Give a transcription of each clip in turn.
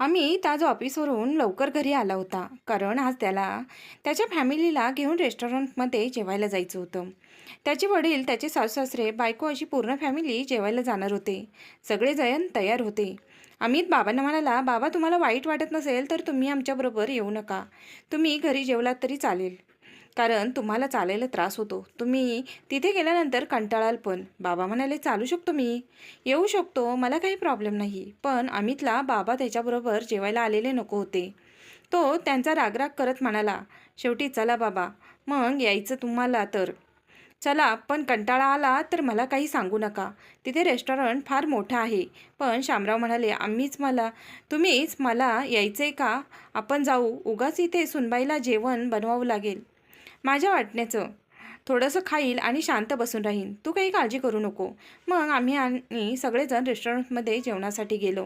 अमित आज ऑफिसवरून लवकर घरी आला होता कारण आज त्याला त्याच्या फॅमिलीला घेऊन रेस्टॉरंटमध्ये जेवायला जायचं होतं. त्याचे वडील त्याचे सासूसासरे बायको अशी पूर्ण फॅमिली जेवायला जाणार होते. सगळेजण तयार होते. अमित बाबांना म्हणाला बाबा तुम्हाला वाईट वाटत नसेल तर तुम्ही आमच्याबरोबर येऊ नका. तुम्ही घरी जेवलात तरी चालेल. कारण तुम्हाला चालायला त्रास होतो. तुम्ही तिथे गेल्यानंतर कंटाळाल पण. बाबा म्हणाले चालू शकतो मी. येऊ शकतो. मला काही प्रॉब्लेम नाही. पण अमितला बाबा त्याच्याबरोबर जेवायला आलेले नको होते. तो त्यांचा रागराग करत म्हणाला शेवटी चला बाबा. मग यायचं तुम्हाला तर. चला पण कंटाळा आला तर मला काही सांगू नका. तिथे रेस्टॉरंट फार मोठं आहे. पण शामराव म्हणाले आम्हीच मला तुम्हीच मला यायचं आहे का? आपण जाऊ. उगाच इथे सुनबाईला जेवण बनवावं लागेल. माझ्या वाटण्याचं. थोडंसं खाईल आणि शांत बसून राहीन. तू काही काळजी करू नको. मग आम्ही आणि सगळेजण रेस्टॉरंटमध्ये जेवणासाठी गेलो.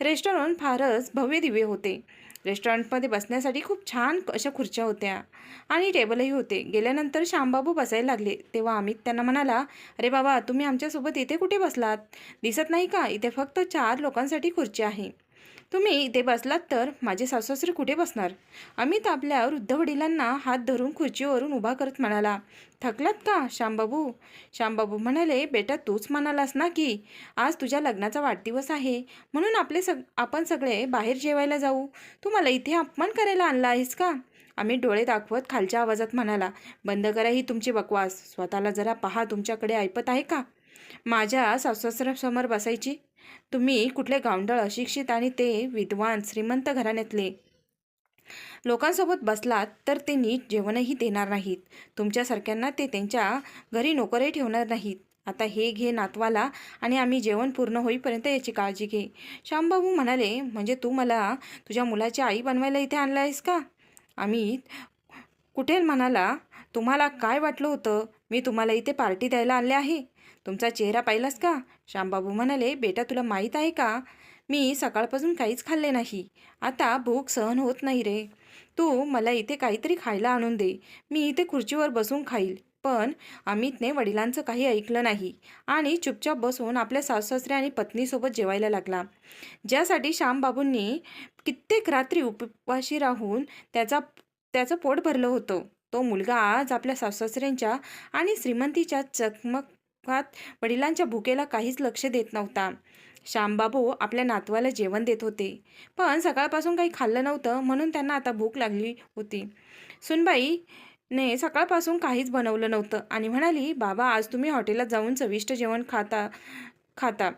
रेस्टॉरंट फारच भव्य दिव्य होते. रेस्टॉरंटमध्ये बसण्यासाठी खूप छान अशा खुर्च्या होत्या आणि टेबलही होते. गेल्यानंतर श्यामबाबू बसायला लागले. तेव्हा अमित त्यांना म्हणाला अरे बाबा तुम्ही आमच्यासोबत इथे कुठे बसलात? दिसत नाही का? इथे फक्त चार लोकांसाठी खुर्ची आहे. तुम्ही इथे बसलात तर माझे सासूसासरे कुठे बसणार? अमित आपल्या वृद्ध वडिलांना हात धरून खुर्चीवरून उभा करत म्हणाला थकलात का श्यामबाबू? श्यामबाबू म्हणाले बेटा तूच म्हणालास ना की आज तुझ्या लग्नाचा वाढदिवस आहे म्हणून आपले सग आपण सगळे बाहेर जेवायला जाऊ. तू मला इथे अपमान करायला आणला आहेस का? आम्ही डोळे दाखवत खालच्या आवाजात म्हणाला बंद करा ही तुमची बकवास. स्वतःला जरा पहा तुमच्याकडे ऐपत आहे का? माझ्या सासूसासऱ्यासमोर बसायची तुम्ही कुठले गावंडळ अशिक्षित आणि ते विद्वान श्रीमंत घराण्यातले. लोकांसोबत बसलात तर ते नीट जेवणही देणार नाहीत. तुमच्यासारख्यांना ते त्यांच्या घरी नोकरही ठेवणार नाहीत. आता हे घे नातवाला आणि आम्ही जेवण पूर्ण होईपर्यंत याची काळजी घे. श्यामबाबू म्हणाले म्हणजे तू मला तुझ्या मुलाची आई बनवायला इथे आणला आहेस का? आम्ही कुठे म्हणाला तुम्हाला काय वाटलं होतं? मी तुम्हाला इथे पार्टी द्यायला आणले आहे. तुमचा चेहरा पाहिलास का? श्यामबाबू म्हणाले बेटा तुला माहीत आहे का? मी सकाळपासून काहीच खाल्ले नाही. आता भूक सहन होत नाही रे. तू मला इथे काहीतरी खायला आणून दे. मी इथे खुर्चीवर बसून खाईल. पण अमितने वडिलांचं काही ऐकलं नाही आणि चुपचाप बसून आपल्या सासूसासरे आणि पत्नीसोबत जेवायला लागला. ज्यासाठी श्यामबाबूंनी कित्येक रात्री उपवाशी राहून त्याचा त्याचं पोट भरलं होतं. तो मुलगा आज आपल्या सासूसऱ्यांच्या आणि श्रीमंतीच्या चकमक चकमकात वडिलांच्या भुकेला काहीच लक्ष देत नव्हता. श्यामबाबू आपल्या नातवाला जेवण देत होते. पण सकाळपासून काही खाल्लं नव्हतं म्हणून त्यांना आता भूक लागली होती. सुनबाईने सकाळपासून काहीच बनवलं नव्हतं आणि म्हणाली बाबा आज तुम्ही हॉटेलात जाऊन चविष्ट जेवण खाता खाता.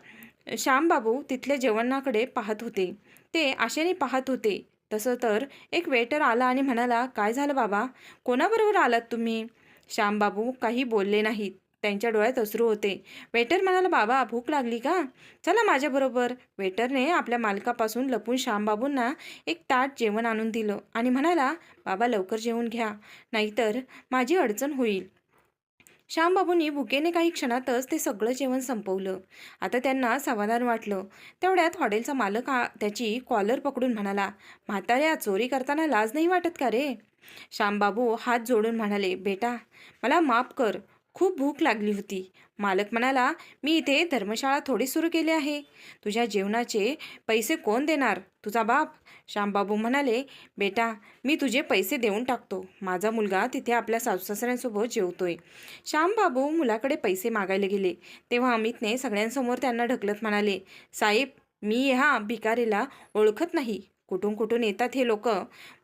श्यामबाबू तिथल्या जेवणाकडे पाहत होते. ते आशेने पाहत होते. तसं तर एक वेटर आला आणि म्हणाला काय झालं बाबा? कोणाबरोबर आलात तुम्ही? श्यामबाबू काही बोलले नाहीत. त्यांच्या डोळ्यात अश्रू होते. वेटर म्हणाला बाबा भूक लागली का? चला माझ्याबरोबर वेटरने आपल्या मालकापासून लपून श्यामबाबूंना एक ताट जेवण आणून दिलं आणि म्हणाला बाबा लवकर जेवून घ्या नाहीतर माझी अडचण होईल. श्यामबाबूंनी भुकेने काही क्षणातच ते सगळं जेवण संपवलं. आता त्यांना समाधान वाटलं. तेवढ्यात हॉटेलचा मालक त्याची कॉलर पकडून म्हणाला म्हाताऱ्या चोरी करताना लाज नाही वाटत का रे? श्यामबाबू हात जोडून म्हणाले बेटा मला माफ कर. खूप भूक लागली होती. मालक म्हणाला मी इथे धर्मशाळा थोडी सुरू केली आहे. तुझ्या जेवणाचे पैसे कोण देणार? तुझा बाप? श्यामबाबू म्हणाले बेटा मी तुझे पैसे देऊन टाकतो. माझा मुलगा तिथे आपल्या सासूसासऱ्यांसोबत जेवतोय. श्यामबाबू मुलाकडे पैसे मागायला गेले. तेव्हा अमितने सगळ्यांसमोर त्यांना ढकलत म्हणाले साहेब मी ह्या भिकारीला ओळखत नाही. कुठून कुठून येतात हे लोक?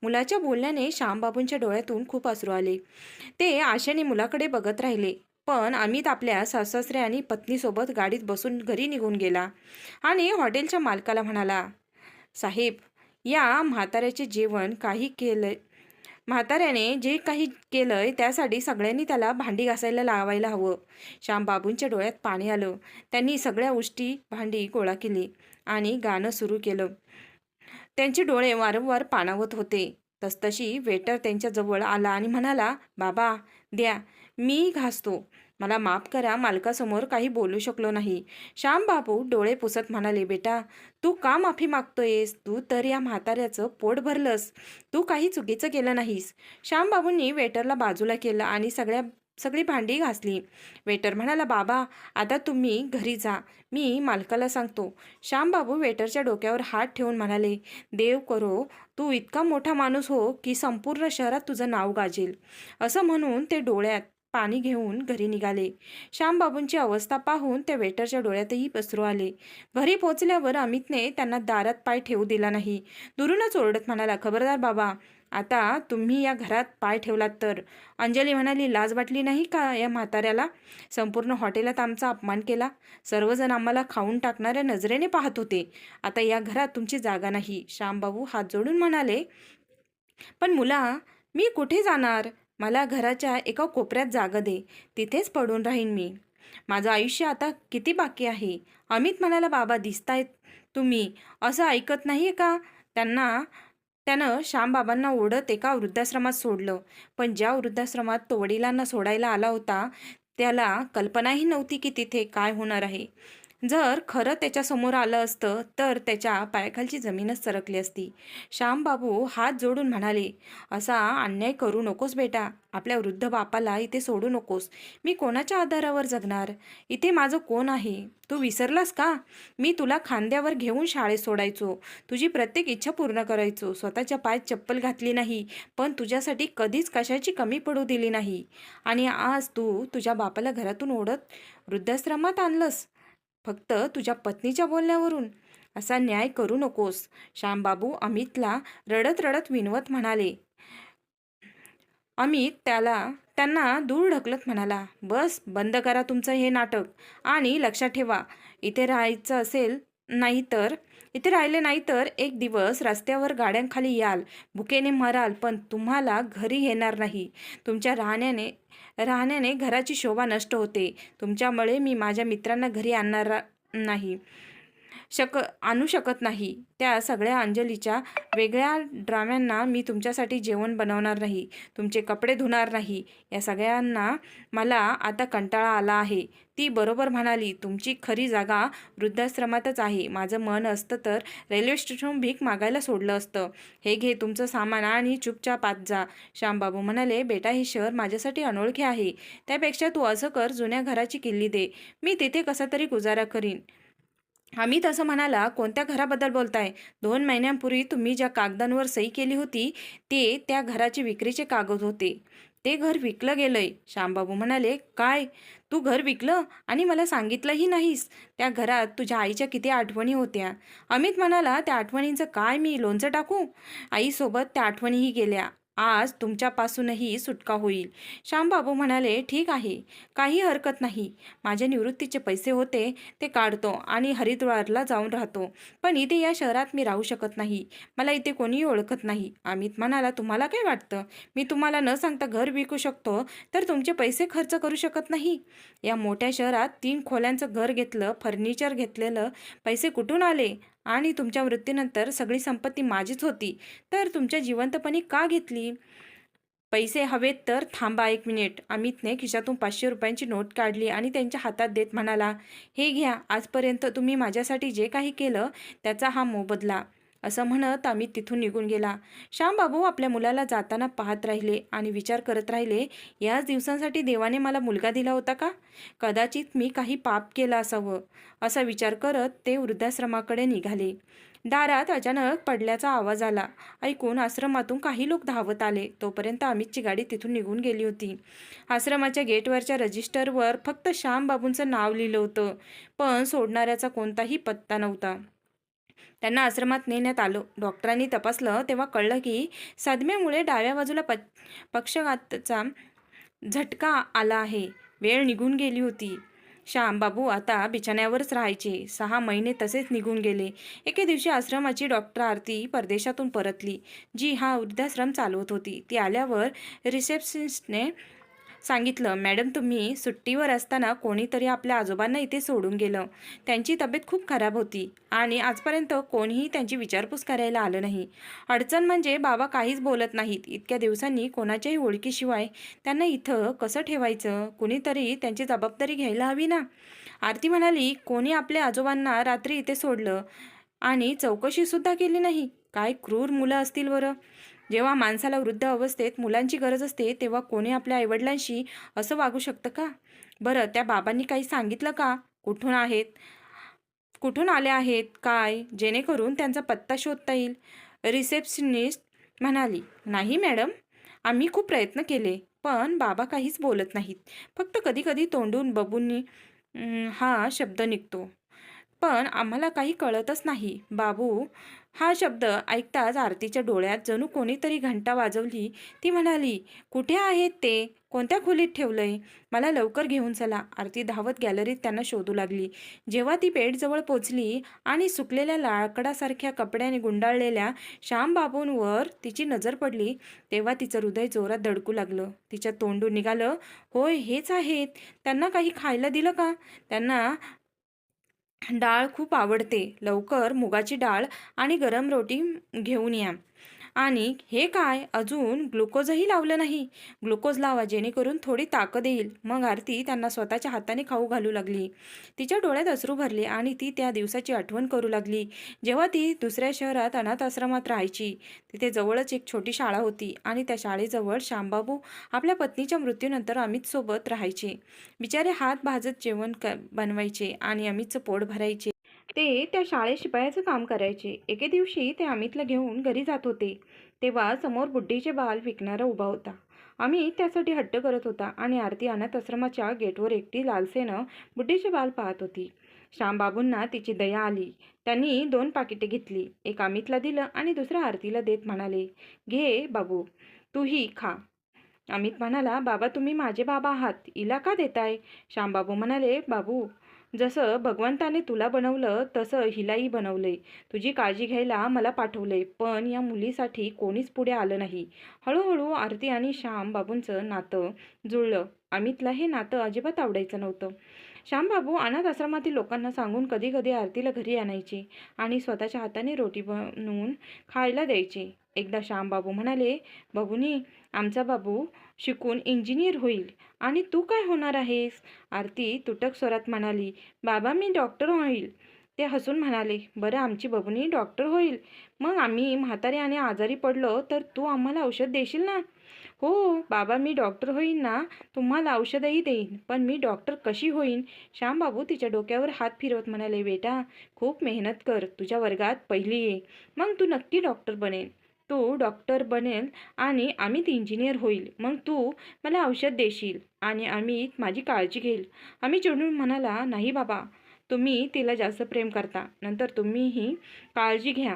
मुलाच्या बोलण्याने श्यामबाबूंच्या डोळ्यातून खूप अश्रू आले. ते आशेने मुलाकडे बघत राहिले. पण अमित आपल्या सासरे आणि पत्नीसोबत गाडीत बसून घरी निघून गेला आणि हॉटेलच्या मालकाला म्हणाला साहेब या म्हाताऱ्याचे जेवण काही केलं म्हाताऱ्याने जे काही केलंय त्यासाठी सगळ्यांनी त्याला भांडी घासायला लावायला हवं. श्यामबाबूंच्या डोळ्यात पाणी आलं. त्यांनी सगळ्या उष्टी भांडी गोळा केली आणि गाणं सुरू केलं. त्यांचे डोळे वारंवार पाणावत होते. तसतशी वेटर त्यांच्याजवळ आला आणि म्हणाला बाबा द्या मी घासतो. मला माफ करा मालकासमोर काही बोलू शकलो नाही. श्याम बाबू डोळे पुसत म्हणाले बेटा तू का माफी मागतोयस? तू तर या म्हाताऱ्याचं पोट भरलंस. तू काही चुकीचं केलं नाहीस. श्यामबाबूंनी वेटरला बाजूला केलं आणि सगळ्या सगळी भांडी घासली. वेटर म्हणाला बाबा आता तुम्ही घरी जा. मी मालकाला सांगतो. श्यामबाबू वेटरच्या डोक्यावर हात ठेवून म्हणाले देव करो तू इतका मोठा माणूस हो की संपूर्ण शहरात तुझं नाव गाजेल. असं म्हणून ते डोळ्यात पाणी घेऊन घरी निघाले. श्यामबाबूंची अवस्था पाहून त्या वेटरच्या डोळ्यातही पसरू आले. घरी पोचल्यावर अमितने त्यांना दारात पाय ठेवू दिला नाही. दुरूनच ओरडत म्हणाला खबरदार बाबा आता तुम्ही या घरात पाय ठेवलात तर? अंजली म्हणाली लाज वाटली नाही का या म्हाताऱ्याला? संपूर्ण हॉटेलात आमचा अपमान केला. सर्वजण आम्हाला खाऊन टाकणाऱ्या नजरेने पाहत होते. आता या घरात तुमची जागा नाही. श्यामबाबू हात जोडून म्हणाले. पण मुला मी कुठे जाणार? मला घराच्या एका कोपऱ्यात जागा दे. तिथेच पडून राहीन मी. माझं आयुष्य आता किती बाकी आहे? अमित म्हणाला बाबा दिसतायत तुम्ही. असं ऐकत नाही का? त्यांना त्यानं श्यामबाबांना ओढत एका वृद्धाश्रमात सोडलं. पण ज्या वृद्धाश्रमात तो वडिलांना सोडायला आला होता त्याला कल्पनाही नव्हती की तिथे काय होणार आहे. जर खरं त्याच्यासमोर आलं असतं तर त्याच्या पायाखालची जमीनच सरकली असती. श्यामबाबू हात जोडून म्हणाले असा अन्याय करू नकोस बेटा. आपल्या वृद्ध बापाला इथे सोडू नकोस. मी कोणाच्या आधारावर जगणार? इथे माझं कोण आहे? तू विसरलास का? मी तुला खांद्यावर घेऊन शाळेत सोडायचो. तुझी प्रत्येक इच्छा पूर्ण करायचो. स्वतःच्या पायात चप्पल घातली नाही पण तुझ्यासाठी कधीच कशाची कमी पडू दिली नाही. आणि आज तू तुझ्या बापाला घरातून ओढत वृद्धाश्रमात आणलंस? फक्त तुझ्या पत्नीच्या बोलण्यावरून. असा न्याय करू नकोस. श्यामबाबू अमितला रडत रडत विनवत म्हणाले. अमित त्याला त्यांना दूर ढकलत म्हणाला बस बंद करा तुमचं हे नाटक आणि लक्षात ठेवा. इथे राहायचं असेल नाही तर इथे राहिले नाही तर एक दिवस रस्त्यावर गाड्यांखाली याल भुकेने मराल पण तुम्हाला घरी येणार नाही. तुमच्या राहण्याने राहण्याने घराची शोभा नष्ट होते. तुमच्यामुळे मी माझ्या मित्रांना घरी आणणार नाही. शक आणू शकत नाही. त्या सगळ्या अंजलीच्या वेगळ्या ड्राम्यांना मी तुमच्यासाठी जेवण बनवणार नाही. तुमचे कपडे धुणार नाही. या सगळ्यांना मला आता कंटाळा आला आहे. ती बरोबर म्हणाली तुमची खरी जागा वृद्धाश्रमातच आहे. माझं मन असतं तर रेल्वे स्टेशन भीक मागायला सोडलं असतं. हे घे तुमचं सामान आणि चुपचाप आत जा. श्यामबाबू म्हणाले बेटा हे शहर माझ्यासाठी अनोळखे आहे. त्यापेक्षा तू असं कर जुन्या घराची किल्ली दे. मी तिथे कसा तरी गुजारा करीन. अमित असं म्हणाला कोणत्या घराबद्दल बोलताय? दोन महिन्यांपूर्वी तुम्ही ज्या कागदांवर सही केली होती ते त्या घराचे विक्रीचे कागद होते. ते घर विकलं गेलंय. श्यामबाबू म्हणाले काय? तू घर विकलं? आणि मला सांगितलंही नाहीस. त्या घरात तुझ्या आईच्या किती आठवणी होत्या. अमित म्हणाला त्या आठवणींचं काय? मी लोणचं टाकू? आईसोबत त्या आठवणीही गेल्या. आज तुमच्यापासूनही सुटका होईल. श्यामबाबू म्हणाले ठीक आहे. काही हरकत नाही. माझ्या निवृत्तीचे पैसे होते ते काढतो आणि हरिद्वारला जाऊन राहतो. पण इथे या शहरात मी राहू शकत नाही. मला इथे कोणीही ओळखत नाही. अमित म्हणाला तुम्हाला काय वाटतं? मी तुम्हाला न सांगता घर विकू शकतो तर तुमचे पैसे खर्च करू शकत नाही? या मोठ्या शहरात तीन खोल्यांचं घर घेतलं फर्निचर घेतलेलं पैसे कुठून आले? आणि तुमच्या मृत्यूनंतर सगळी संपत्ती माझीच होती. तर तुमच्या जिवंतपणी का घेतली? पैसे हवेत तर थांबा एक मिनिट. अमितने खिशातून पाचशे रुपयांची नोट काढली आणि त्यांच्या हातात देत म्हणाला हे घ्या आजपर्यंत तुम्ही माझ्यासाठी जे काही केलं त्याचा हा मोबदला असं म्हणत अमित तिथून निघून गेला. श्यामबाबू आपल्या मुलाला जाताना पाहत राहिले आणि विचार करत राहिले याच दिवसांसाठी देवाने मला मुलगा दिला होता का? कदाचित मी काही पाप केलं असावं असा विचार करत ते वृद्धाश्रमाकडे निघाले. दारात अचानक पडल्याचा आवाज आला. ऐकून आश्रमातून काही लोक धावत आले. तोपर्यंत अमितची गाडी तिथून निघून गेली होती. आश्रमाच्या गेटवरच्या रजिस्टरवर फक्त श्यामबाबूंचं नाव लिहिलं होतं पण सोडणाऱ्याचा कोणताही पत्ता नव्हता. त्यांना आश्रमात नेण्यात आलं. डॉक्टरांनी तपासलं तेव्हा कळलं की सदम्यामुळे डाव्या बाजूला प पक्षघाताचा झटका आला आहे. वेळ निघून गेली होती. श्यामबाबू आता बिछाण्यावरच राहायचे. सहा महिने तसेच निघून गेले. एके दिवशी आश्रमाची डॉक्टर आरती परदेशातून परतली. जी हा वृद्धाश्रम चालवत होती. ती आल्यावर रिसेप्शनिस्टने सांगितलं मॅडम तुम्ही सुट्टीवर असताना कोणीतरी आपल्या आजोबांना इथे सोडून गेलं. त्यांची तब्येत खूप खराब होती आणि आजपर्यंत कोणीही त्यांची विचारपूस करायला आलं नाही. अडचण म्हणजे बाबा काहीच बोलत नाहीत. इतक्या दिवसांनी कोणाच्याही ओळखीशिवाय त्यांना इथं कसं ठेवायचं? कुणीतरी त्यांची जबाबदारी घ्यायला हवी ना? आरती म्हणाली कोणी आपल्या आजोबांना रात्री इथे सोडलं आणि चौकशीसुद्धा केली नाही? काय क्रूर मुलं असतील बरं. जेव्हा माणसाला वृद्ध अवस्थेत मुलांची गरज असते तेव्हा कोणी आपल्या आईवडिलांशी असं वागू शकतं का? बरं त्या बाबांनी काही सांगितलं का? कुठून आहेत? कुठून आले आहेत? काय? जेणेकरून त्यांचा पत्ता शोधता येईल. रिसेप्शनिस्ट म्हणाली नाही मॅडम आम्ही खूप प्रयत्न केले पण बाबा काहीच बोलत नाहीत. फक्त कधीकधी तोंडून बबूंनी हा शब्द निघतो. पण आम्हाला काही कळतच नाही. बाबू हा शब्द ऐकताच आरतीच्या डोळ्यात जणू कोणीतरी घंटा वाजवली. ती म्हणाली कुठे आहेत ते? कोणत्या खोलीत ठेवलंय? मला लवकर घेऊन चला. आरती धावत गॅलरीत त्यांना शोधू लागली. जेव्हा ती बेडजवळ पोचली आणि सुकलेल्या लाकडासारख्या कपड्याने गुंडाळलेल्या श्यामबाबूंवर तिची नजर पडली तेव्हा तिचं हृदय जोरात धडकू लागलं. तिच्या तोंडून निघालं होय हेच आहेत. त्यांना काही खायला दिलं का? त्यांना डाळ खूप आवडते. लवकर मुगाची डाळ आणि गरम रोटी घेऊन या. आणि हे काय? अजून ग्लुकोजही लावलं नाही. ग्लुकोज लावा जेणेकरून थोडी ताकद येईल. मग आरती त्यांना स्वतःच्या हाताने खाऊ घालू लागली. तिच्या डोळ्यात अश्रू भरले आणि ती त्या दिवसाची आठवण करू लागली. जेव्हा ती दुसऱ्या शहरात अनाथ आश्रमात राहायची तिथे जवळच एक छोटी शाळा होती आणि त्या शाळेजवळ श्यामबाबू आपल्या पत्नीच्या मृत्यूनंतर अमितसोबत राहायचे. बिचारे हात भाजत जेवण क बनवायचे आणि अमितचं पोट भरायचे. ते त्या शाळेत शिपायाचं काम करायचे. एके दिवशी ते अमितला घेऊन घरी जात होते. तेव्हा समोर बुड्डीचे बाल विकणारा उभा होता. अमित त्यासाठी हट्ट करत होता आणि आरती अनाथ आश्रमाच्या गेटवर एकटी लालसेनं बुड्डीचे बाल पाहत होती. श्यामबाबूंना तिची दया आली. त्यांनी दोन पाकिटे घेतली. एक अमितला दिलं आणि दुसरं आरतीला देत म्हणाले घे बाबू तूही खा. अमित म्हणाला बाबा तुम्ही माझे बाबा आहात. इला का देताय? श्यामबाबू म्हणाले बाबू जसं भगवंताने तुला बनवलं तसं हिलाही बनवलंय तुझी काळजी घ्यायला मला पाठवलंय पण या मुलीसाठी कोणीच पुढे आलं नाही. हळूहळू आरती आणि श्याम बाबूंचं नातं जुळलं. अमितला हे नातं अजिबात आवडायचं नव्हतं. श्यामबाबू अनाथ आश्रमातील लोकांना सांगून कधी कधी आरतीला घरी आणायचे आणि स्वतःच्या हाताने रोटी बनवून खायला द्यायचे. एकदा श्यामबाबू म्हणाले बाबूनी आमचा बाबू शिकून इंजिनियर होईल. आणि तू काय होणार आहेस? आरती तुटक स्वरात म्हणाली बाबा मी डॉक्टर होईल. ते हसून म्हणाले बरं आमची बबुनी डॉक्टर होईल. मग आम्ही म्हातारे आणि आजारी पडलो तर तू आम्हाला औषध देशील ना? हो बाबा मी डॉक्टर होईन ना तुम्हाला औषधही देईन. पण मी डॉक्टर कशी होईन? श्यामबाबू तिच्या डोक्यावर हात फिरवत म्हणाले बेटा खूप मेहनत कर तुझ्या वर्गात पहिली ये. मग तू नक्की डॉक्टर बनेन. तू डॉक्टर बनेल आणि अमित इंजिनियर होईल. मग तू मला औषध देशील आणि अमित माझी काळजी घेईल. अमित चिडून म्हणाला नाही बाबा तुम्ही तिला जास्त प्रेम करता. नंतर तुम्हीही काळजी घ्या.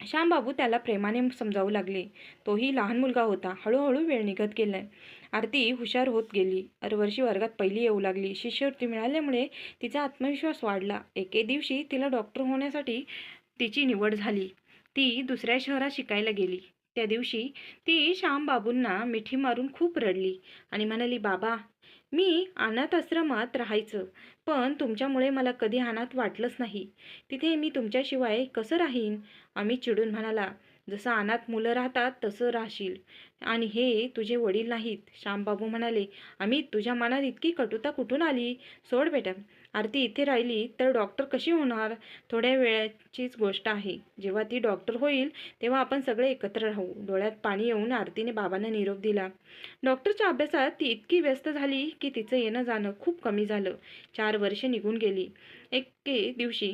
श्यामबाबू त्याला प्रेमाने समजावू लागले. तोही लहान मुलगा होता. हळूहळू वेळ निघत गेलाय. आरती हुशार होत गेली. अरवर्षी वर्गात पहिली येऊ लागली. शिष्यवृत्ती मिळाल्यामुळे तिचा आत्मविश्वास वाढला. एके दिवशी तिला डॉक्टर होण्यासाठी तिची निवड झाली. ती दुसऱ्या शहरात शिकायला गेली. त्या दिवशी ती श्यामबाबूंना मिठी मारून खूप रडली आणि म्हणाली बाबा मी अनाथ आश्रमात राहायचं पण तुमच्यामुळे मला कधी अनाथ वाटलंच नाही. तिथे मी तुमच्याशिवाय कसं राहीन? आम्ही चिडून म्हणाला जसं अनाथ मुलं राहतात तसं राहशील. आणि हे तुझे वडील नाहीत. श्यामबाबू म्हणाले आम्ही तुझ्या मनात इतकी कटुता कुठून आली? सोड बेटा. आरती इथे राहिली तर डॉक्टर कशी होणार? थोड्या वेळाचीच गोष्ट आहे. जेव्हा ती डॉक्टर होईल तेव्हा आपण सगळे एकत्र राहू. डोळ्यात पाणी येऊन आरतीने बाबांना निरोप दिला. डॉक्टरच्या अभ्यासात ती इतकी व्यस्त झाली की तिचं येणं जाणं खूप कमी झालं. चार वर्षे निघून गेली. एके दिवशी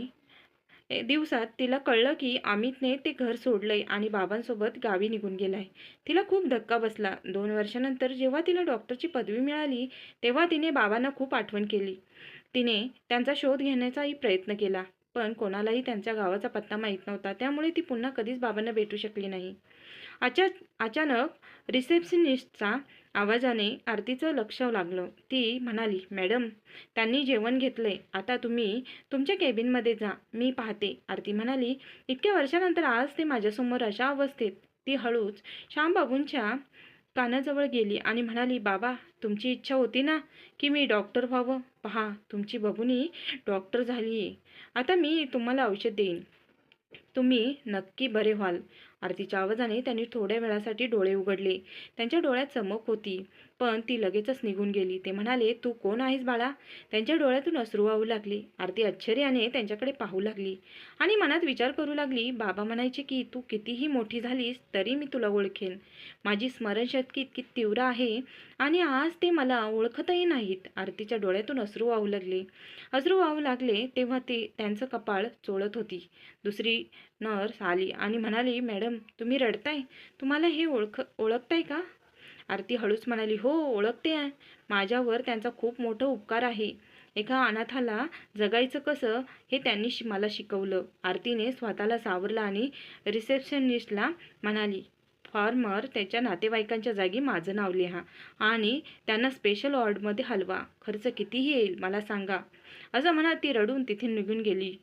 दिवसात तिला कळलं की अमितने ते घर सोडलंय आणि बाबांसोबत गावी निघून गेलाय. तिला खूप धक्का बसला. दोन वर्षानंतर जेव्हा तिला डॉक्टरची पदवी मिळाली तेव्हा तिने बाबांना खूप आठवण केली. तिने त्यांचा शोध घेण्याचाही प्रयत्न केला. पण कोणालाही त्यांच्या गावाचा पत्ता माहीत नव्हता. त्यामुळे ती पुन्हा कधीच बाबांना भेटू शकली नाही. अचा अचानक रिसेप्शनिस्टचा आवाजाने आरतीचं लक्ष लागलं. ती म्हणाली मॅडम त्यांनी जेवण घेतलंय. आता तुम्ही तुमच्या केबिनमध्ये जा. मी पाहते. आरती म्हणाली इतक्या वर्षानंतर आज ते माझ्यासमोर अशा अवस्थेत. ती हळूच श्यामबाबूंच्या कानाजवळ गेली आणि म्हणाली बाबा तुमची इच्छा होती ना की मी डॉक्टर व्हावं? पहा तुमची बबुनी डॉक्टर झाली आहे आता मी तुम्हाला औषध देईन. तुम्ही नक्की बरे व्हाल. आरतीच्या आवाजाने त्यांनी थोड्या वेळासाठी डोळे उघडले. त्यांच्या डोळ्यात चमक होती. पण ती लगेचच निघून गेली. ते म्हणाले तू कोण आहेस बाळा? त्यांच्या डोळ्यातून अश्रू वाहू लागले. आरती आश्चर्याने त्यांच्याकडे पाहू लागली. आणि मनात विचार करू लागली बाबा म्हणायचे की तू कितीही मोठी झालीस तरी मी तुला ओळखेन. माझी स्मरणशक्ती इतकी तीव्र आहे आणि आज ते मला ओळखतही नाहीत. आरतीच्या डोळ्यातून अश्रू वाहू लागले. अश्रू वाहू लागले तेव्हा ते त्यांचं कपाळ चोळत होती. दुसरी नर्स आली आणि म्हणाली मॅडम तुम्ही रडताय? तुम्हाला हे ओळख ओळखताय का? आरती हळूच म्हणाली हो ओळखते आहे. माझ्यावर त्यांचा खूप मोठं उपकार आहे. एका अनाथाला जगायचं कसं हे त्यांनी शि मला शिकवलं. आरतीने स्वतःला सावरलं आणि रिसेप्शनिस्टला म्हणाली फॉर्मर त्याच्या नातेवाईकांच्या जागी माझं नाव लिहा आणि त्यांना स्पेशल वॉर्डमध्ये हलवा. खर्च कितीही येईल मला सांगा. असं म्हणा ती रडून तिथे निघून गेली.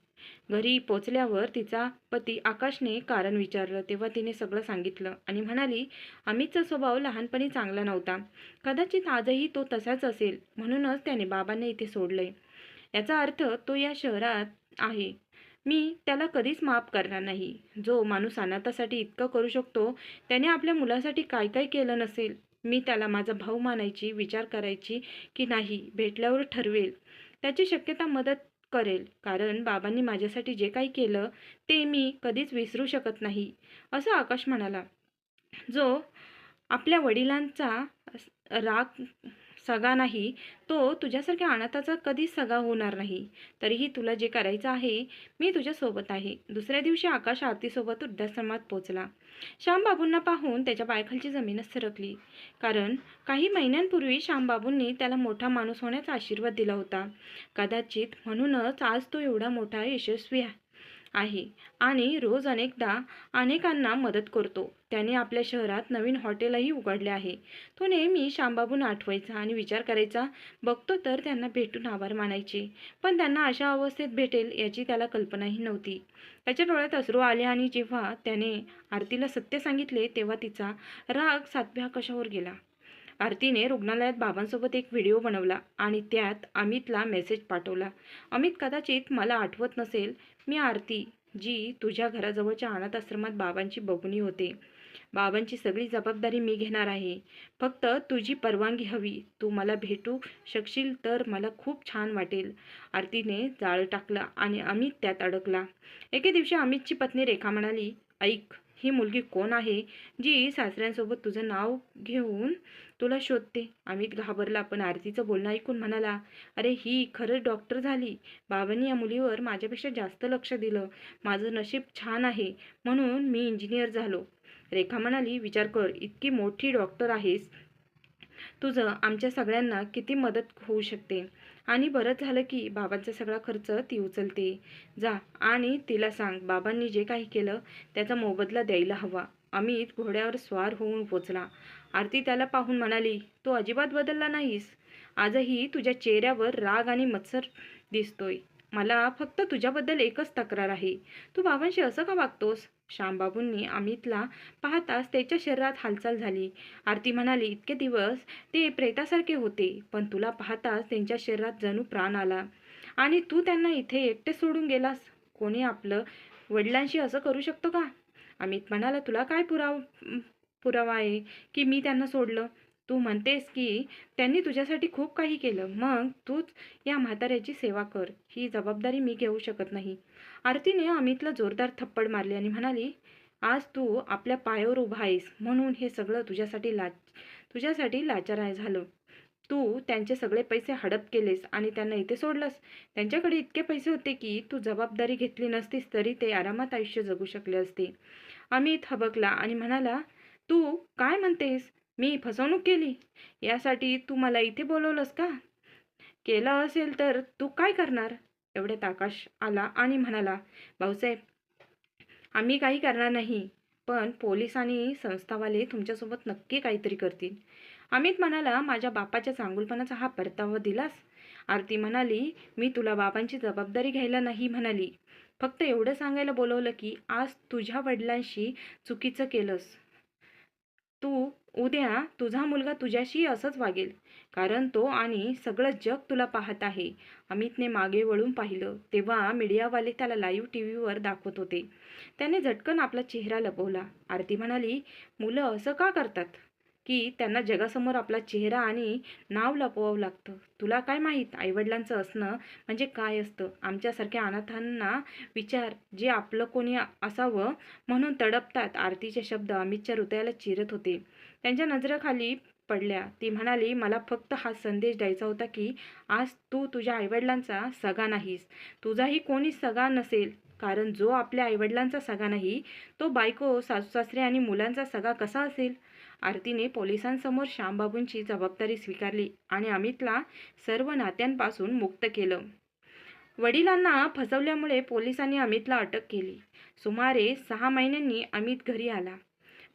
घरी पोचल्यावर तिचा पती आकाशने कारण विचारलं तेव्हा तिने सगळं सांगितलं आणि म्हणाली अमितचा स्वभाव लहानपणी चांगला नव्हता. कदाचित आजही तो तसाच असेल. म्हणूनच त्याने बाबांना इथे सोडलंय. याचा अर्थ तो या शहरात आहे. मी त्याला कधीच माफ करणार नाही. जो माणूस अनाथासाठी इतकं करू शकतो त्याने आपल्या मुलासाठी काय काय केलं नसेल? मी त्याला माझा भाऊ मानायची विचार करायची की नाही भेटल्यावर ठरवेल. त्याची शक्यता मदत करेल. कारण बाबांनी माझ्यासाठी जे काही केलं ते मी कधीच विसरू शकत नाही. असं आकाश म्हणाला. जो आपल्या वडिलांचा राग सगा नाही तो तुझ्यासारख्या अनाथाचा कधीच सगा होणार नाही. तरीही तुला जे करायचं आहे मी तुझ्यासोबत आहे. दुसऱ्या दिवशी आकाश आरतीसोबत वृद्धाश्रमात पोचला श्यामबाबूंना पाहून त्याच्या पायखालची जमीनच सरकली. कारण काही महिन्यांपूर्वी श्यामबाबूंनी त्याला मोठा माणूस होण्याचा आशीर्वाद दिला होता. कदाचित म्हणूनच आज तो एवढा मोठा यशस्वी आहे. आहे. आणि रोज अनेकदा अनेकांना मदत करतो. त्याने आपल्या शहरात नवीन हॉटेलही उघडले आहे. तो नेहमी शांबाबून आठवायचा आणि विचार करायचा बघतो तर त्यांना भेटून आभार मानायचे. पण त्यांना अशा अवस्थेत भेटेल याची त्याला कल्पनाही नव्हती. त्याच्या डोळ्यात अश्रू आले आणि जेव्हा त्याने आरतीला सत्य सांगितले तेव्हा तिचा राग सातव्या आकाशावर गेला. आरतीने रुग्णालयात बाबांसोबत एक व्हिडिओ बनवला आणि त्यात अमितला मेसेज पाठवला. अमित कदाचित मला आठवत नसेल मी आरती जी तुझ्या घराजवळच्या अनाथ आश्रमात बाबांची बघुनी होते. बाबांची सगळी जबाबदारी मी घेणार आहे. फक्त तुझी परवानगी हवी. तू मला भेटू शकशील तर मला खूप छान वाटेल. आरतीने जाळं टाकलं आणि अमित त्यात अडकला. एके दिवशी अमितची पत्नी रेखा म्हणाली ऐक ही मुलगी कोण आहे? जी सासऱ्यांसोबत तुझं नाव घेऊन तुला शोधते. अमित घाबरला पण आरतीचं बोलणं ऐकून म्हणाला अरे ही खरंच डॉक्टर झाली. बाबांनी या मुलीवर माझ्यापेक्षा जास्त लक्ष दिलं. माझं नशीब छान आहे. म्हणून मी इंजिनियर झालो. रेखा म्हणाली विचार कर इतकी मोठी डॉक्टर आहेस. तुझं आमच्या सगळ्यांना किती मदत होऊ शकते. आणि बरंच झालं की बाबांचा सगळा खर्च ती उचलते. जा आणि तिला सांग बाबांनी जे काही केलं त्याचा मोबदला द्यायला हवा. अमित घोड्यावर स्वार होऊन पोचला. आरती त्याला पाहून म्हणाली तो अजिबात बदलला नाहीस. आजही तुझ्या चेहऱ्यावर राग आणि मत्सर दिसतोय. मला फक्त तुझ्याबद्दल एकच तक्रार आहे. तू बाबांशी असं का वागतोस? श्यामबाबूंनी अमितला पाहताच त्याच्या शरीरात हालचाल झाली. आरती म्हणाली इतके दिवस ते प्रेतासारखे होते पण तुला पाहताच त्यांच्या शरीरात जणू प्राण आला. आणि तू त्यांना इथे एकटे सोडून गेलास. कोणी आपलं वडिलांशी असं करू शकतो का? अमित म्हणाला तुला काय पुराव पुरावा आहे की मी त्यांना सोडलं? तू म्हणतेस की त्यांनी तुझ्यासाठी खूप काही केलं. मग तूच या म्हाताऱ्याची सेवा कर. ही जबाबदारी मी घेऊ शकत नाही. आरतीने अमितला जोरदार थप्पड मारली आणि म्हणाली आज तू आपल्या पायावर उभा आहेस. म्हणून हे सगळं तुझ्यासाठी लाच तुझ्यासाठी लाचार आहे झालं. तू त्यांचे सगळे पैसे हडप केलेस आणि त्यांना इथे सोडलंस. त्यांच्याकडे इतके पैसे होते की तू जबाबदारी घेतली नसतीस तरी ते आरामात आयुष्य जगू शकले असते. अमित हबकला आणि म्हणाला तू काय म्हणतेस? मी फसवणूक केली. यासाठी तू मला इथे बोलवलंस का? केलं असेल तर तू काय करणार? एवढ्यात आकाश आला आणि म्हणाला भाऊसाहेब आम्ही काही करणार नाही पण पोलीस आणि संस्थावाले तुमच्यासोबत नक्की काहीतरी करतील अमित म्हणाला माझ्या बापाच्या चांगुलपणाचा हा परतावा दिलास आरती म्हणाली मी तुला बाबांची जबाबदारी घ्यायला नाही म्हणाली. फक्त एवढं सांगायला बोलवलं की आज तुझ्या वडिलांशी चुकीचं केलंस. तू उद्या तुझा मुलगा तुझ्याशी असंच वागेल कारण तो आणि सगळं जग तुला पाहत आहे. अमितने मागे वळून पाहिलं तेव्हा मीडियावाले त्याला लाईव्ह टी व्हीवर दाखवत होते. त्याने झटकन आपला चेहरा लपवला. आरती म्हणाली मुलं असं का करतात? की त्यांना जगासमोर आपला चेहरा आणि नाव लपवावं लागतं. तुला काय माहीत? आईवडिलांचं असणं म्हणजे काय असतं? आमच्यासारख्या अनाथांना विचार जे आपलं कोणी असावं म्हणून तडपतात. आरतीचे शब्द अमितच्या हृदयाला चिरत होते. त्यांच्या नजरेखाली पडल्या. ती म्हणाली मला फक्त हा संदेश द्यायचा होता की आज तू तुझ्या आईवडिलांचा सगा नाहीस. तुझाही कोणी सगा नसेल. कारण जो आपल्या आईवडिलांचा सगा नाही तो बायको सासू सासरे आणि मुलांचा सगा कसा असेल? आरतीने पोलिसांसमोर श्यामबाबूंची जबाबदारी स्वीकारली आणि अमितला सर्व नात्यांपासून मुक्त केलं. वडिलांना फसवल्यामुळे पोलिसांनी अमितला अटक केली. सुमारे सहा महिन्यांनी अमित घरी आला.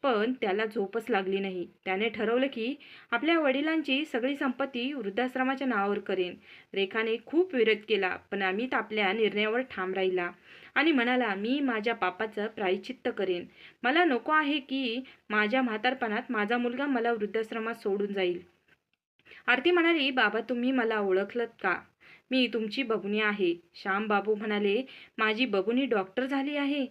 पण त्याला झोपच लागली नाही. त्याने ठरवलं की आपल्या वडिलांची सगळी संपत्ती वृद्धाश्रमाच्या नावावर करेन. रेखाने खूप विरोध केला पण अमित आपल्या निर्णयावर ठाम राहिला आणि म्हणाला मी माझ्या पापाचं प्रायचित्त करेन. मला नको आहे की माझ्या म्हातारपणात माझा मुलगा मला वृद्धाश्रमात सोडून जाईल. आरती म्हणाली बाबा तुम्ही मला ओळखलत का? मी तुमची बबुनी आहे. श्याम बाबू म्हणाले माझी बबुनी डॉक्टर झाली आहे.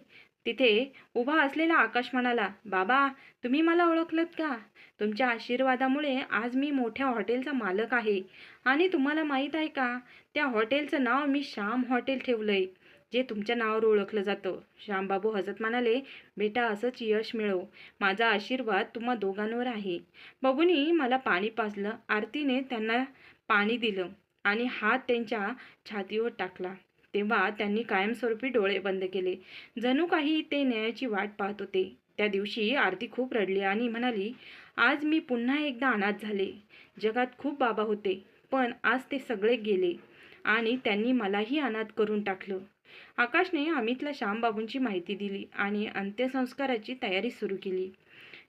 तिथे उभा असलेला आकाश म्हणाला बाबा तुम्ही मला ओळखलत का? तुमच्या आशीर्वादामुळे आज मी मोठ्या हॉटेलचा मालक आहे. आणि तुम्हाला माहीत आहे का त्या हॉटेलचं नाव मी श्याम हॉटेल ठेवलंय जे तुमच्या नावावर ओळखलं जातं. श्यामबाबू हसत म्हणाले बेटा असंच यश मिळव माझा आशीर्वाद तुम्हा दोघांवर आहे. बाबूनी मला पाणी पाजलं आरतीने त्यांना पाणी दिलं आणि हात त्यांच्या छातीवर टाकला. तेव्हा त्यांनी कायमस्वरूपी डोळे बंद केले. जणू काही ते न्यायाची वाट पाहत होते. त्या दिवशी आरती खूप रडली आणि म्हणाली आज मी पुन्हा एकदा अनाथ झाले. जगात खूप बाबा होते पण आज ते सगळे गेले आणि त्यांनी मलाही अनाथ करून टाकलं. आकाशने अमितला श्यामबाबूंची माहिती दिली आणि अंत्यसंस्काराची तयारी सुरू केली.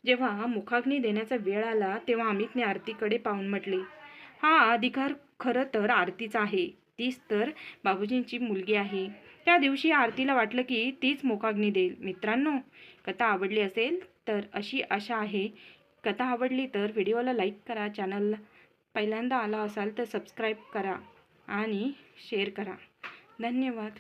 जेव्हा मुखाग्नी देण्याचा वेळ आला तेव्हा अमितने आरतीकडे पाहून म्हटले हा अधिकार खरं तर आरतीचा आहे. तीच तर बाबूजींची मुलगी आहे. त्या दिवशी आरतीला वाटलं की तीच मोकाग्नी देईल. मित्रांनो कथा आवडली असेल तर अशी आशा आहे. कथा आवडली तर व्हिडिओला लाईक करा चॅनलला पहिल्यांदा आला असाल तर सबस्क्राईब करा आणि शेअर करा. धन्यवाद.